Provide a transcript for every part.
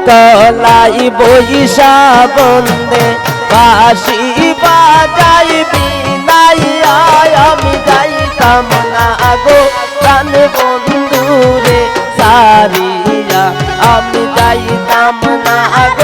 তলাই বৈশা বন্দে তলাই বাসি বাজাই বিলাই আমি যাই কামনা গো প্রাণ বন্ধুরে। সারিয়া আমি যাই কামনা গো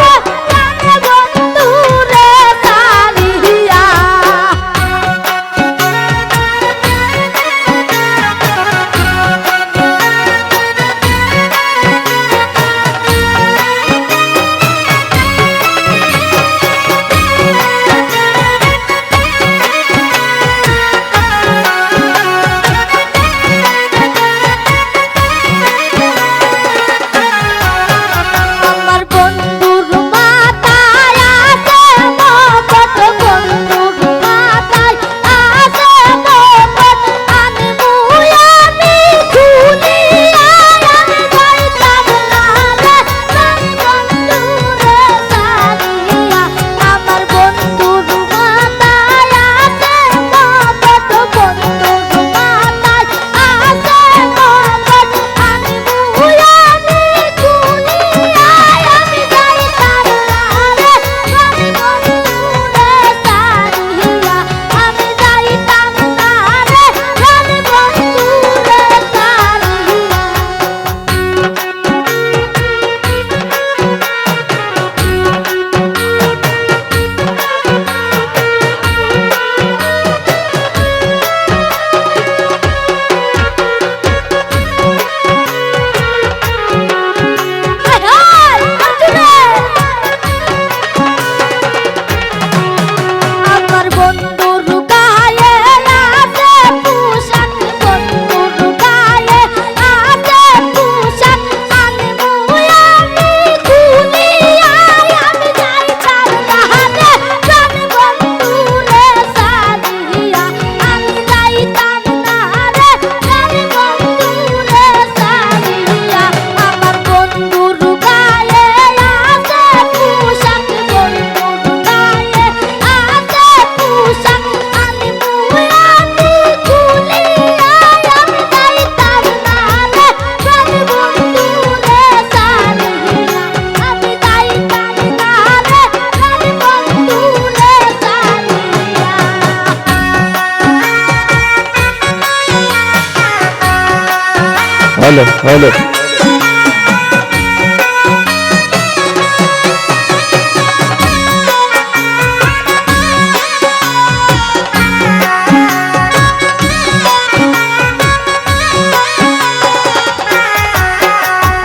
হলো হলো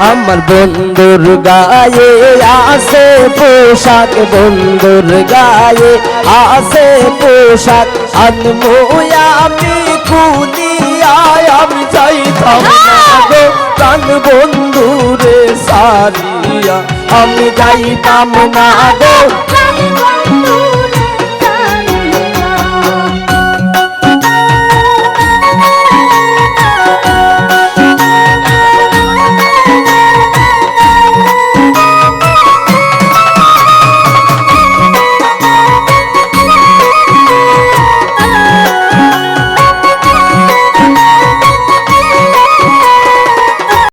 আমার বন্ধুর গায়ে আসে পোশাক, বন্ধুর গায়ে আসে পোশাক। আনমোয়া আমি কুলিয়ায় আমি চাইতা বন্ধুরে সারিয়া আমি যাইতাম না গো।